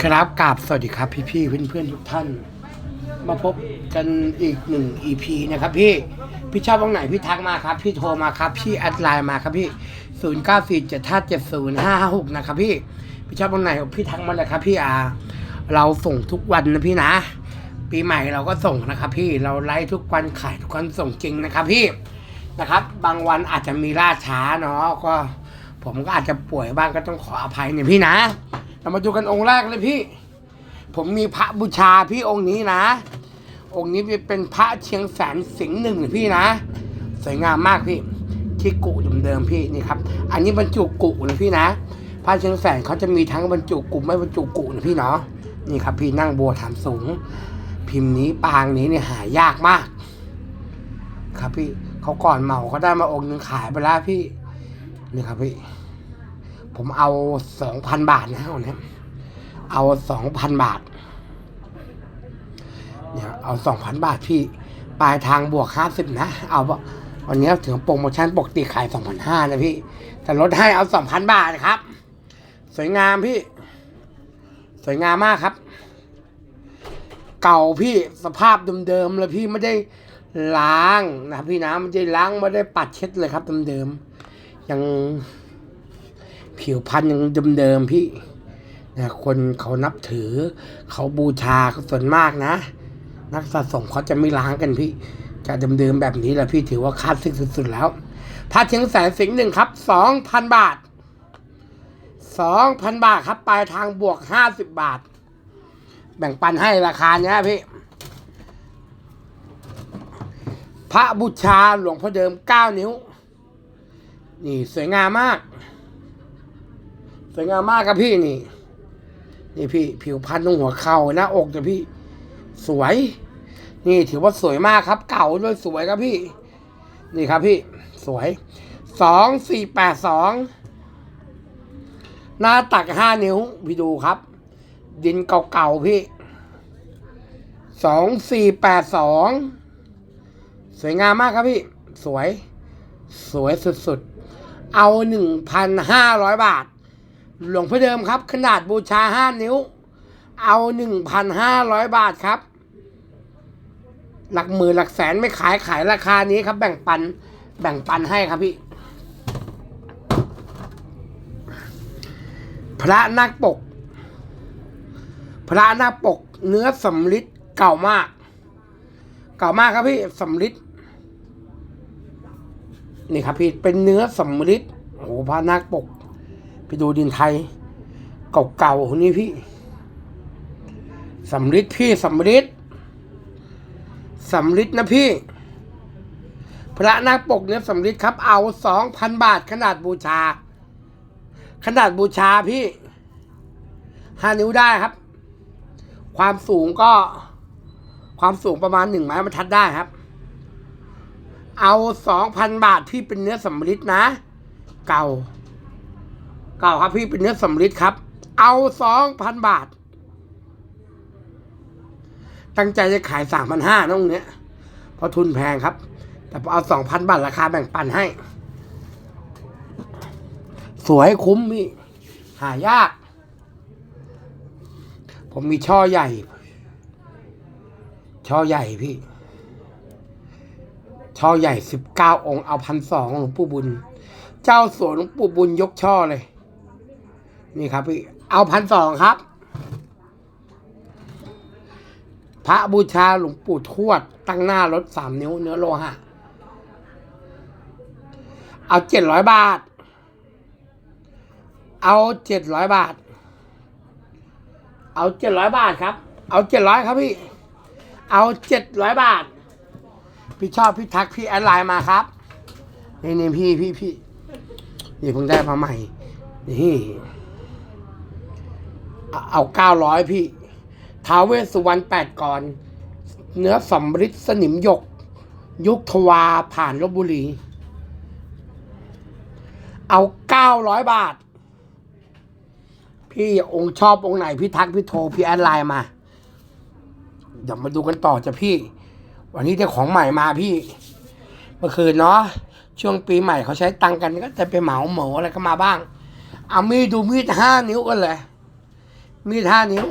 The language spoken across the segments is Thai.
ครับกราบสวัสดีครับพี่พี่ๆเพื่อนทุกท่าน มาพบกันอีกหนึ่ง EP นะครับพี่ พี่ชอบตรงไหนพี่ทักมาครับ พี่โทรมาครับ พี่แอดไลน์มาครับพี่ 0 9 4 7 5 7 0 5 6 นะครับพี่ พี่ชอบตรงไหนพี่ทักมาเลยครับพี่อา เราส่งทุกวันนะพี่นะ ปีใหม่เราก็ส่งนะครับพี่ เราไลฟ์ทุกวันขายทุกวันส่งจริงนะครับพี่ นะครับ บางวันอาจจะมีล่าช้าเนาะ ก็ ผมก็อาจจะป่วยบ้างก็ต้องขออภัยเนี่ยพี่นะ เรามาดูกันองค์แรกเลยพี่ ผมมีพระบูชาพี่องค์นี้นะ องค์นี้เป็นพระเชียงแสนสิงห์หนึ่งพี่นะ สวยงามมากพี่ ที่กุเดิมๆพี่นี่ครับ อันนี้บรรจุกุนะพี่นะพระเชียงแสนเขาจะมีทั้งบรรจุกุไม่บรรจุกุนะพี่เนาะนี่ครับ พี่นั่งบัวฐานสูง พิมพ์นี้ปางนี้เนี่ยหายากมาก ครับพี่เขาก่อนเหมาเขาได้มาองค์หนึ่งขายไปแล้วพี่นี่ครับพี่ ผมเอาสองพันบาทนะวันนี้เอาสองพันบาท เนี่ย เอาสองพันบาทพี่ ปลายทางบวกห้าสิบนะ เอาวันนี้ถึงโปรโมชั่นปกติขายสองพันห้านะพี่ แต่ลดให้เอาสองพันบาทครับ สวยงามพี่ สวยงามมากครับ เก่าพี่สภาพเดิมๆเลยพี่ไม่ได้ล้างนะพี่นะไม่ได้ล้างไม่ได้ปัดเช็ดเลยครับเดิมๆยัง ผิวพรรณยังเดิมๆพี่นะคนเขานับถือ เขาบูชาเขาส่วนมากนะ นักสะสมเขาจะไม่ล้างกันพี่ จะเดิมๆแบบนี้แหละพี่ถือว่าคลาสสิกสุดๆแล้วพระเชียงแสนสิงห์หนึ่งครับสองพันบาทสองพันบาทครับปลายทางบวกห้าสิบบาท แบ่งปันให้ราคาเนี้ยพี่ พระบูชาหลวงพ่อเดิมเก้านิ้ว นี่สวยงามมาก สวยงามมากครับพี่นี่ นี่พี่ผิวพรรณตรงหัวเข่าหน้าอกแต่พี่ สวย นี่ถือว่าสวยมากครับ เก่าด้วยสวยครับพี่ นี่ครับพี่ สวยสองสี่แปดสองหน้าตักห้านิ้วพี่ดูครับ ดินเก่าๆพี่สองสี่แปดสองสวยงามมากครับพี่ สวย สวยสุดๆ เอาหนึ่งพันห้าร้อยบาท หลวงพ่อเดิมครับ ขนาดบูชาห้านิ้ว เอาหนึ่งพันห้าร้อยบาทครับ หลักหมื่นหลักแสนไม่ขายขายราคานี้ครับ แบ่งปันแบ่งปันให้ครับพี่ พระนักปก พระนักปก เนื้อสำลิดเก่ามาก เก่ามากครับพี่สำลิดนี่ครับพี่เป็นเนื้อสำลิดโอ้โหพระนักปก ดูดินไทย เก่าๆนนี้พี่สำลิดพี่สำลิดสำลิดนะพี่ พระนักปกเนื้อสำลิดครับ เอาสองพันบาทขนาดบูชา ขนาดบูชาพี่ห้านิ้วได้ครับ ความสูงก็ความสูงประมาณหนึ่งไม้บรรทัดได้ครับ เอาสองพันบาทพี่เป็นเนื้อสำลิดนะ เก่า เก่าครับพี่เป็นเนื้อสำลิดครับ เอาสองพันบาท ตั้งใจจะขายสามพันห้าตรงเนี้ยเพราะทุนแพงครับ แต่พอเอาสองพันบาทราคาแบ่งปันให้ สวยคุ้มพี่ หายาก ผมมีช่อใหญ่ ช่อใหญ่พี่ ช่อใหญ่สิบเก้าองค์เอาพันสองหลวงปู่บุญ เจ้าสวนหลวงปู่บุญยกช่อเลย นี่ครับพี่เอาพันสองครับ พระบูชาหลวงปู่ทวด ตั้งหน้ารถสามนิ้วเนื้อโลหะ เอาเจ็ดร้อยบาท เอาเจ็ดร้อยบาท เอาเจ็ดร้อยบาทครับ เอาเจ็ดร้อยครับพี่ เอาเจ็ดร้อยบาท พี่ชอบพี่ทักพี่แอดไลน์มาครับ นี่นี่พี่พี่พี่นี่เพิ่งได้มาใหม่นี่ เอาเก้าร้อยพี่ท้าเวสสุวรรณแปดก่อน เนื้อสำริดสนิมหยก ยุคทวาผ่านลบบุรี เอาเก้าร้อยบาท พี่องค์ชอบองค์ไหน พี่ทักพี่โทร พี่แอดไลน์มา เดี๋ยวมาดูกันต่อจ้ะพี่ วันนี้ได้ของใหม่มาพี่ เมื่อคืนเนาะช่วงปีใหม่เขาใช้ตังกันก็จะไปเหมาเหมาอะไรก็มาบ้าง เอามีดดูมีดห้านิ้วกันเลย มีดห้านิ้ว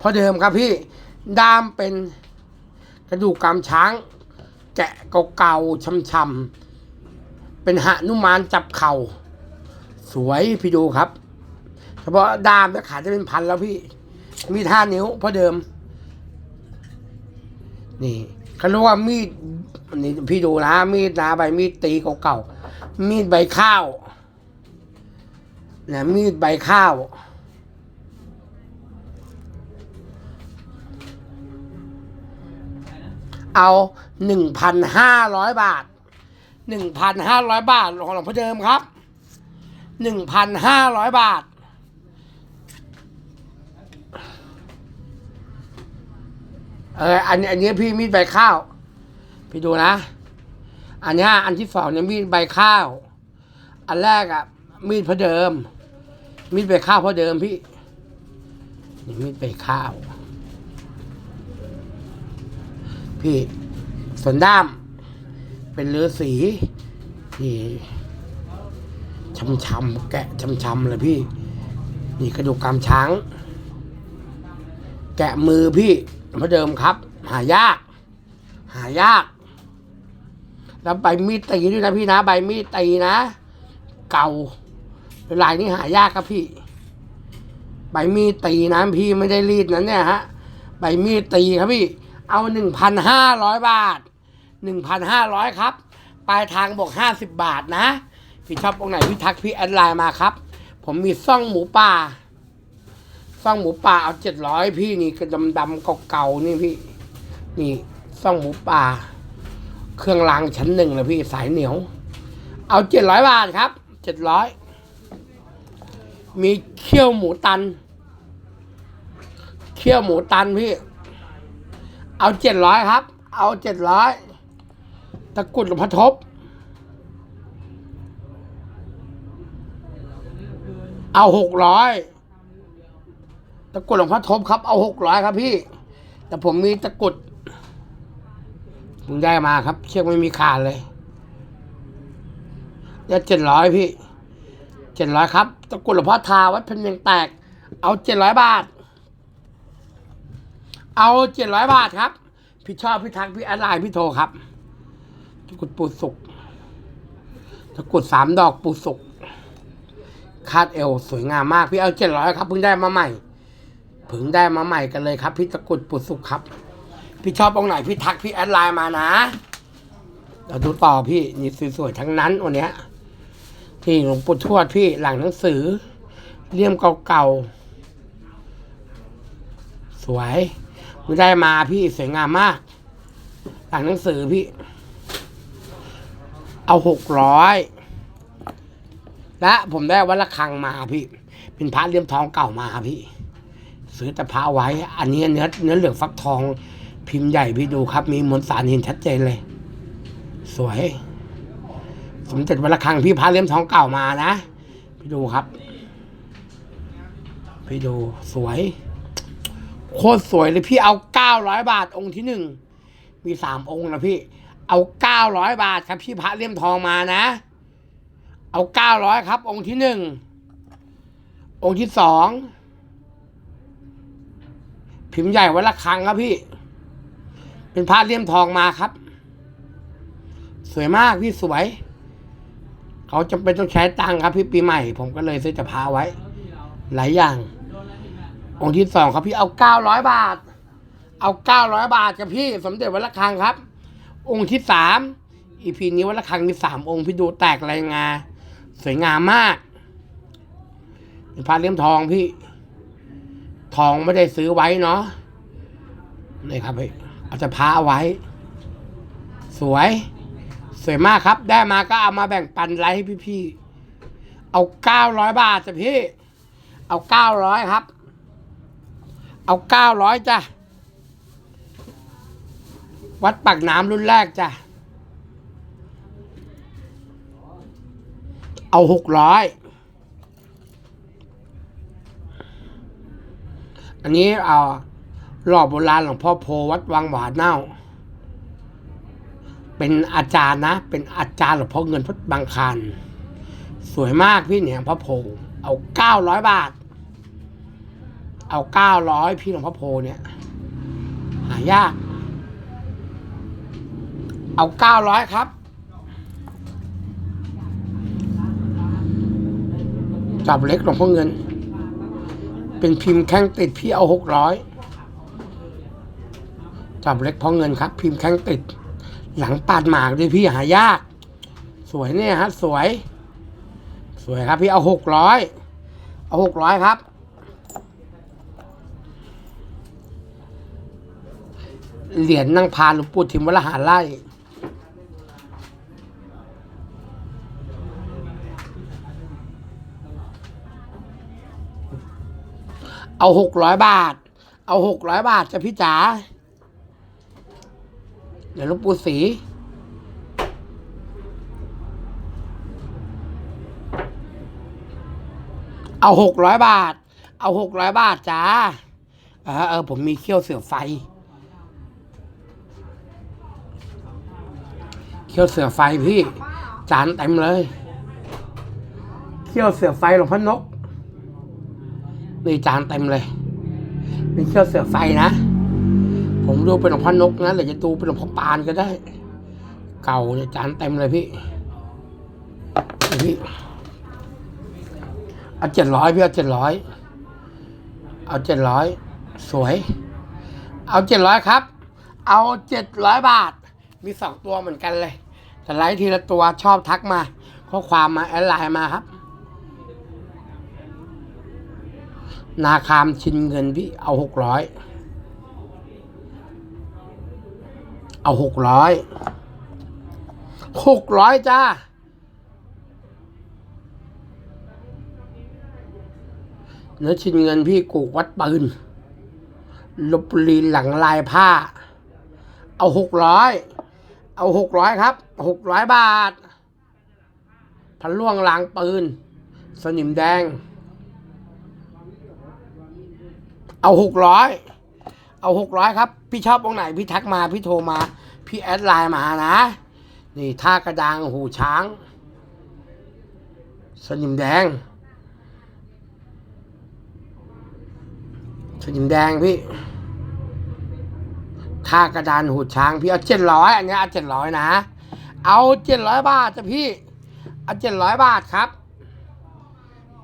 พอเดิมครับพี่ ด้ามเป็นกระดูกกามช้าง แกะเก่าๆช้ำๆเป็นหนุมานจับเข่า สวยพี่ดูครับ เฉพาะด้ามเนี่ยขายจะเป็นพันแล้วพี่ มีดห้านิ้ว พอเดิม นี่เขาเรียกว่ามีดนี่พี่ดูนะมีดนะใบมีดตีเก่าๆมีดใบข้าวนะมีดใบข้าว เอาหนึ่งพันห้าร้อยบาทหนึ่งพันห้าร้อยบาทของหลวงพ่อเดิมครับหนึ่งพันห้าร้อยบาท เอออันนี้อันนี้พี่มีดใบข้าว พี่ดูนะ อันนี้อันที่สองเนี่ยมีดใบข้าว อันแรกอะมีดพระเดิม มีดใบข้าวพระเดิมพี่ นี่มีดใบข้าว พี่ ส่วนด้าม เป็นเลือสีนี่ช้ำๆแกะช้ำๆเลยพี่ นี่กระดูกกามช้าง แกะมือพี่เหมือนเดิมครับ หายาก หายากแล้วใบมีดตีด้วยนะพี่นะ ใบมีดตีนะ เก่าลายนี้หายากครับพี่ ใบมีดตีนะพี่ไม่ได้รีดนั้นเนี่ยฮะ ใบมีดตีครับพี่ เอาหนึ่งพันห้าร้อยบาทหนึ่งพันห้าร้อยครับ ปลายทางบอกห้าสิบบาทนะ พี่ชอบตรงไหนพี่ทักพี่แอดไลน์มาครับ ผมมีซ่องหมูป่า ซ่องหมูป่าเอาเจ็ดร้อยพี่นี่กระดำดำๆเก่าๆนี่พี่ นี่ซ่องหมูป่า เครื่องรางชั้นหนึ่งเลยพี่สายเหนียว เอาเจ็ดร้อยบาทครับเจ็ดร้อยมีเคี่ยวหมูตัน เคี่ยวหมูตันพี่ เอาเจ็ดร้อยครับ เอาเจ็ดร้อยตะกรุดหลวงพ่อทบ เอาหกร้อยตะกรุดหลวงพ่อทบครับ เอาหกร้อยครับพี่ แต่ผมมีตะกรุดเพิ่งได้มาครับ เชือกไม่มีขาดเลยเนี่ยเจ็ดร้อยพี่เจ็ดร้อยครับ ตะกรุดหลวงพ่อทาวัดเพันเมียงแตก เอาเจ็ดร้อยบาท เอาเจ็ดร้อยบาทครับ พี่ชอบพี่ทักพี่แอดไลน์พี่โทรครับตะกรุดปูสุกตะกรุดสามดอกปูสุกคาดเอวสวยงามมากพี่เอาเจ็ดร้อยครับเพิ่งได้มาใหม่เพิ่งได้มาใหม่กันเลยครับ พี่ตะกรุดปุสุกครับ พี่ชอบตรงไหนพี่ทักพี่แอดไลน์มานะเราดูต่อพี่นี่สวยๆทั้งนั้นวันเนี้ยที่หลวงปู่ทวดพี่หลังหนังสือเลี่ยมเก่าๆสวย ไม่ได้มาพี่สวยงามมากหลังหนังสือพี่ เอาหกร้อยและผมได้วัดระฆังมาพี่ เป็นพระเลี่ยมทองเก่ามาพี่ ซื้อแต่พระไว้ อันนี้เนื้อเนื้อเหลืองฟักทอง พิมพ์ใหญ่พี่ดูครับ มีมวลสารเห็นชัดเจนเลย สวย สมเด็จวัดระฆังพี่พระเลี่ยมทองเก่ามานะ พี่ดูครับ พี่ดูสวย โคตรสวยเลยพี่เอาเก้าร้อยบาทองค์ที่หนึ่งมีสามองค์นะพี่ เอาเก้าร้อยบาทครับพี่พระเลี่ยมทองมานะ เอาเก้าร้อยครับ องค์ที่หนึ่งองค์ที่สองพิมพ์ใหญ่ไวัดระฆังครับพี่ เป็นพระเลี่ยมทองมาครับ สวยมากพี่สวย เขาจำเป็นต้องใช้ตังค์ครับพี่ปีใหม่ ผมก็เลยซื้อจะพาไว้ หลายอย่าง องค์ที่สองครับพี่เอาเก้าร้อยบาท เอาเก้าร้อยบาทกับพี่สมเด็จวัดระฆังครับ องค์ที่สามอีพีนี้วัดระฆังมีสามองค์พี่ดูแตกลายงาสวยงามมากเป็นพระเลี่ยมทองพี่ ทองไม่ได้ซื้อไว้เนาะนี่ครับพี่เอาจะพาเอาไว้ สวย สวยมากครับ ได้มาก็เอามาแบ่งปันไลฟ์ให้พี่ๆเอาเก้าร้อยบาทจ้ะพี่ เอาเก้าร้อยครับ เอาเก้าร้อยจ้ะ วัดปากน้ำรุ่นแรกจ้ะ เอาหกร้อยอันนี้เอาหล่อโบราณหลวงพ่อโพวัดวังหวานเน่า เป็นอาจารย์นะ เป็นอาจารย์หลวงพ่อเงินพุทธบางคานสวยมากพี่เนี่ยพระโพเอาเก้าร้อยบาท เอาเก้าร้อยพี่หลวงพ่อโพเนี่ย หายาก เอาเก้าร้อยครับ จับเล็กหลวงพ่อเงิน เป็นพิมพ์แข้งติดพี่เอาหกร้อยจับเล็กพราะเงินครับ พิมพ์แข้งติด หลังปาดหมากด้วยพี่หายาก สวยเนี่ยฮะสวย สวยครับพี่เอาหกร้อยเอาหกร้อยครับ เหรียญนั่งพานหลวงปู่ทิมวรหาไล่เอาหกร้อยบาท เอาหกร้อยบาทจะพี่จ๋า เดี๋ยวลวงปู่ศรีเอาหกร้อยบาท เอาหกร้อยบาทจ้า เออเออผมมีเขี้ยวเสือไฟ เขี้ยวเสือไฟพี่ จานเต็มเลย เขี้ยวเสือไฟหลวงพ่อนกนี่จานเต็มเลยนี่เขี้ยวเสือไฟนะ ผมดูเป็นหลวงพ่อนกนะหรือจะดูเป็นหลวงพ่อปานก็ได้ เก่าเนี่ยจานเต็มเลยพี่พี่เอาเจ็ดร้อยพี่เอาเจ็ดร้อยเอาเจ็ดร้อยสวย เอาเจ็ดร้อยครับ เอาเจ็ดร้อยบาท มีสองตัวเหมือนกันเลย แต่ไลฟ์ทีละตัวชอบทักมาข้อความมาแอดไลน์มาครับ นาคามชินเงินพี่เอาหกร้อยเอาหกร้อยหกร้อยจ้าเนื้อชินเงินพี่กูวัดปืนลบบุรีหลังลายผ้า เอาหกร้อย เอาหกร้อยครับหกร้อยบาท พันล่วงลางปืน สนิมแดง เอาหกร้อยเอาหกร้อยครับ พี่ชอบตรงไหน พี่ทักมา พี่โทรมา พี่แอดไลน์มานะ นี่ท่ากระดางหูช้าง สนิมแดง สนิมแดงพี่ ท่ากระดานหูช้างพี่เอาเจ็ดร้อยอันนี้เอาเจ็ดร้อยนะ เอาเจ็ดร้อยบาทจ้ะพี่ เอาเจ็ดร้อยบาทครับ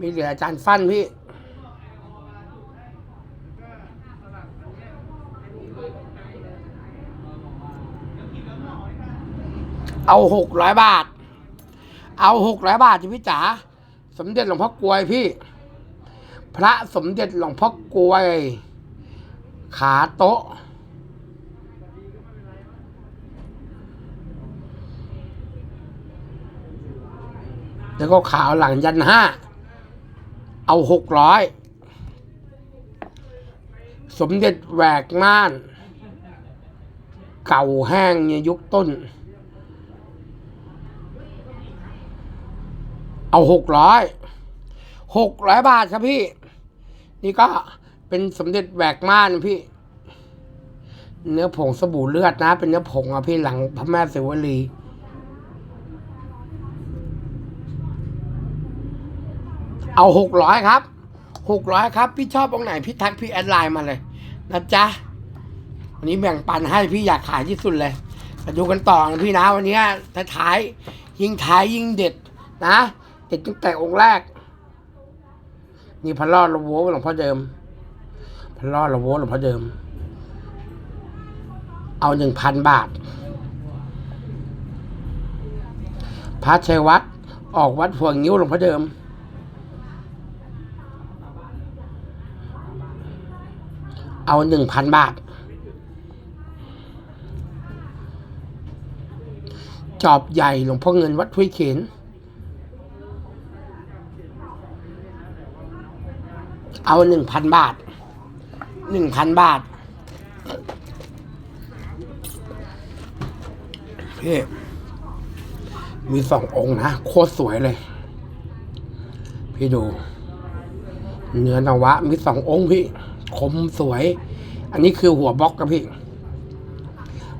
มีเหลืออาจารย์ฟันพี่เอาหกร้อยบาท เอาหกร้อยบาทจ้ะพี่จ๋า สมเด็จหลวงพ่อกลวยพี่ พระสมเด็จหลวงพ่อกลวย ขาโต๊ะ แล้วก็ขาวหลังยันห้า เอาหกร้อย สมเด็จแหวกม่าน เก่าแห้งเนี่ยยุคต้น เอาหกร้อยหกร้อยบาทครับพี่ นี่ก็เป็นสมเด็จแหวกม่านพี่ เนื้อผงสบู่เลือดนะ เป็นเนื้อผงอะพี่หลังพระแม่เสวลี เอาหกร้อยครับหกร้อยครับ พี่ชอบตรงไหนพี่ทักพี่แอดไลน์มาเลยนะจ๊ะวันนี้แบ่งปันให้พี่อยากขายที่สุดเลยมาดูกันต่อนะพี่นะวันนี้ท้ายยิ่งท้ายยิ่งเด็ดนะเด็ดตั้งแต่องค์แรก นี่พระรอดระโวหลวงพ่อเดิมพระรอดระโวหลวงพ่อเดิม เอาหนึ่งพันบาท พระชัยวัดออกวัดพวงนิ้วหลวงพ่อเดิม เอาหนึ่งพันบาท จอบใหญ่หลวงพ่อเงินวัดห้วยเขนเอาหนึ่งพันบาทหนึ่งพันบาทพี่มีสององค์นะ โคตรสวยเลย พี่ดู เนื้อนวะ มีสององค์พี่ คมสวย อันนี้คือหัวบล็อกกับพี่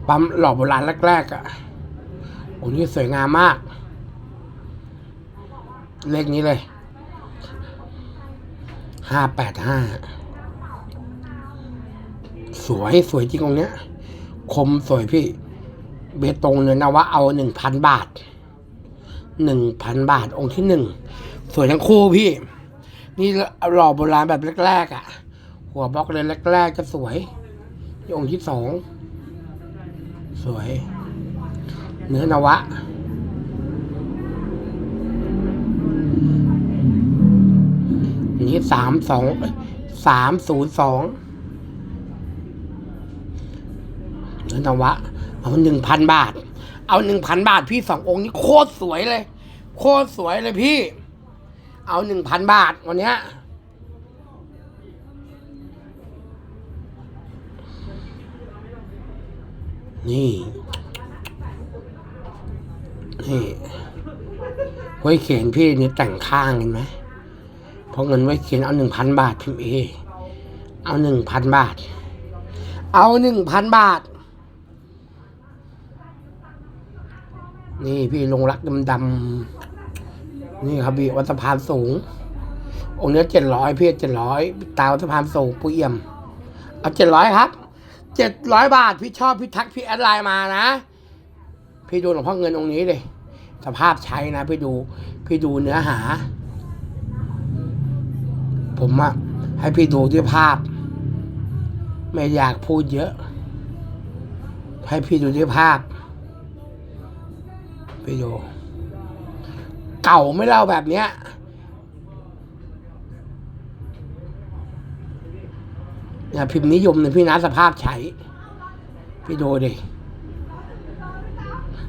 ปั๊มหล่อโบราณแรกๆอะ่ะโอ้นี่สวยงามมาก เลขนี้เลยห้าแปดห้าสวยสวยจริงองเนี้ย คมสวยพี่ เบตงเลยนะว่าเอาหนึ่งพันบาทหนึ่งพันบาทองค์ที่หนึ่งสวยทั้งคู่พี่ นี่หล่อโบราณแบบแรกๆอะ หัวบล็อกเลยแรกๆจะสวยองค์ที่สองสวย เนื้อนวะ นี่สามสองสามศูนย์สองเนื้อนวะ เอาหนึ่งพันบาท เอาหนึ่งพันบาทพี่สององค์นี้โคตรสวยเลย โคตรสวยเลยพี่ เอาหนึ่งพันบาทวันเนี้ย นี่ นี่ไว้เขียนพี่นี่แต่งข้างเห็นไหมเพราะเงินไว้เขียนเอาหนึ่งพันบาทพิมเอ เอาหนึ่งพันบาท เอาหนึ่งพันบาท นี่พี่ลงรักดำๆนี่ครับพี่วัดสะพานสูง องค์เนี้เจ็ดร้อยพี่เจ็ดร้อยตาวัดสะพานสูงปุยเอี่ยม เอาเจ็ดร้อยครับ เจ็ดร้อยบาท พี่ชอบพี่ทักพี่แอดไลน์มานะ พี่ดูหลวงพ่อเงินองค์นี้เลย สภาพใช้นะ พี่ดู พี่ดูเนื้อหา ผมอะให้พี่ดูที่ภาพ ไม่อยากพูดเยอะ ให้พี่ดูที่ภาพ พี่ดู เก่าไม่เล่าแบบเนี้ย เนี่ยพิมพ์นิยมเนี่ยพี่นะสภาพใช้พี่ดูดิ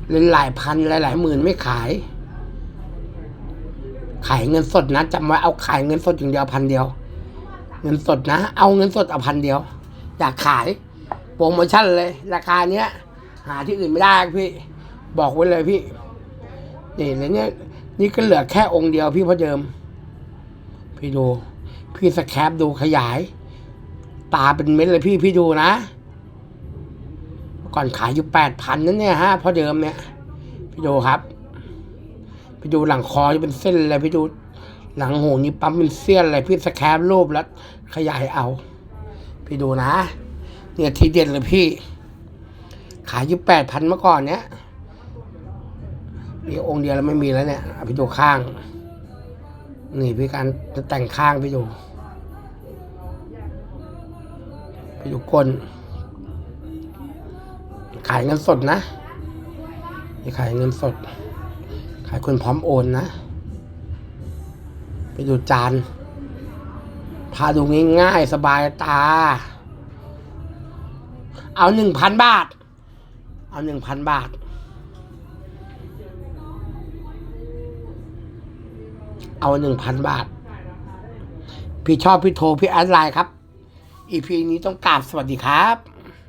เล่นหลายพันหลายหลายหมื่นไม่ขาย ขายเงินสดนะจำไว้เอาขายเงินสดอย่างเดียวพันเดียว เงินสดนะ เอาเงินสดเอาพันเดียว อยากขายโปรโมชั่นเลย ราคาเนี้ย หาที่อื่นไม่ได้พี่ บอกไว้เลยพี่นี่แล้วเนี่ยนี่ก็เหลือแค่องค์เดียวพี่พอเดิม พี่ดู พี่สแคปดูขยาย ตาเป็นเม็ดเลยพี่พี่ดูนะ ก่อนขายอยู่แปดพันนั่นเนี่ยฮะพอเดิมเนี่ย พี่ดูครับ พี่ดูหลังคอจะเป็นเส้นเลยพี่ดูหลังหูนี่ปั๊มเป็นเสี้ยนเลยพี่สแคปรูปแล้ว ขยายเอา พี่ดูนะ เนี่ยทีเด็ดเลยพี่ ขายอยู่แปดพันเมื่อก่อนเนี้ยนี่องค์เดียวแล้วไม่มีแล้วเนี่ยพี่ดูข้าง นี่พี่การจะแต่งข้างพี่ดู ไปดูก้นขายเงินสดนะนี่ขายเงินสด ขายคนพร้อมโอนนะ ไปดูจาน พาดูง่ายๆ สบายตา เอาหนึ่งพันบาท เอาหนึ่งพันบาท เอาหนึ่งพันบาท พี่ชอบพี่โทรพี่แอดไลน์ครับ อีพีนี้ต้องกราบสวัสดีครับ